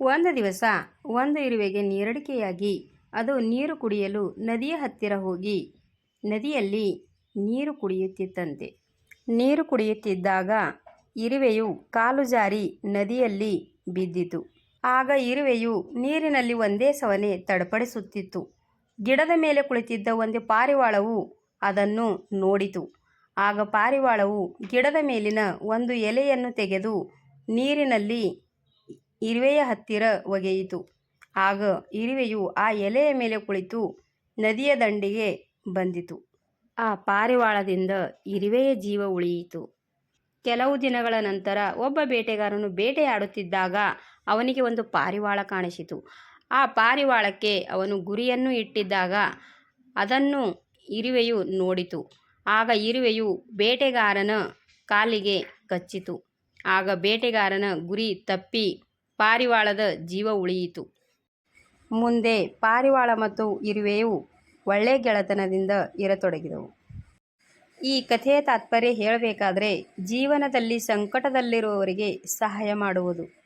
ಒಂದು ದಿವಸ ಒಂದು ಇರುವೆಗೆ ನೀರಡಿಕೆಯಾಗಿ ಅದು ನೀರು ಕುಡಿಯಲು ನದಿಯ ಹತ್ತಿರ ಹೋಗಿ, ನದಿಯಲ್ಲಿ ನೀರು ಕುಡಿಯುತ್ತಿತ್ತಂತೆ. ನೀರು ಕುಡಿಯುತ್ತಿದ್ದಾಗ ಇರುವೆಯು ಕಾಲು ಜಾರಿ ನದಿಯಲ್ಲಿ ಬಿದ್ದಿತು. ಆಗ ಇರುವೆಯು ನೀರಿನಲ್ಲಿ ಒಂದೇ ಸವನೆ ತಡಪಡಿಸುತ್ತಿತ್ತು. ಗಿಡದ ಮೇಲೆ ಕುಳಿತಿದ್ದ ಒಂದು ಪಾರಿವಾಳವು ಅದನ್ನು ನೋಡಿತು. ಆಗ ಪಾರಿವಾಳವು ಗಿಡದ ಮೇಲಿನ ಒಂದು ಎಲೆಯನ್ನು ತೆಗೆದು ನೀರಿನಲ್ಲಿ ಇರುವೆಯ ಹತ್ತಿರ ಒಗೆಯಿತು. ಆಗ ಇರುವೆಯು ಆ ಎಲೆಯ ಮೇಲೆ ಕುಳಿತು ನದಿಯ ದಂಡಿಗೆ ಬಂದಿತು. ಆ ಪಾರಿವಾಳದಿಂದ ಇರುವೆಯ ಜೀವ ಉಳಿಯಿತು. ಕೆಲವು ದಿನಗಳ ನಂತರ ಒಬ್ಬ ಬೇಟೆಗಾರನು ಬೇಟೆಯಾಡುತ್ತಿದ್ದಾಗ ಅವನಿಗೆ ಒಂದು ಪಾರಿವಾಳ ಕಾಣಿಸಿತು. ಆ ಪಾರಿವಾಳಕ್ಕೆ ಅವನು ಗುರಿಯನ್ನು ಇಟ್ಟಿದ್ದಾಗ ಅದನ್ನು ಇರುವೆಯು ನೋಡಿತು. ಆಗ ಇರುವೆಯು ಬೇಟೆಗಾರನ ಕಾಲಿಗೆ ಕಚ್ಚಿತು. ಆಗ ಬೇಟೆಗಾರನ ಗುರಿ ತಪ್ಪಿ ಪಾರಿವಾಳದ ಜೀವ ಉಳಿಯಿತು. ಮುಂದೆ ಪಾರಿವಾಳ ಮತ್ತು ಇರುವೆಯು ಒಳ್ಳೆ ಗೆಳೆತನದಿಂದ ಇರತೊಡಗಿದವು. ಈ ಕಥೆಯ ತಾತ್ಪರ್ಯ ಹೇಳಬೇಕಾದರೆ ಜೀವನದಲ್ಲಿ ಸಂಕಟದಲ್ಲಿರುವವರಿಗೆ ಸಹಾಯ ಮಾಡುವುದು.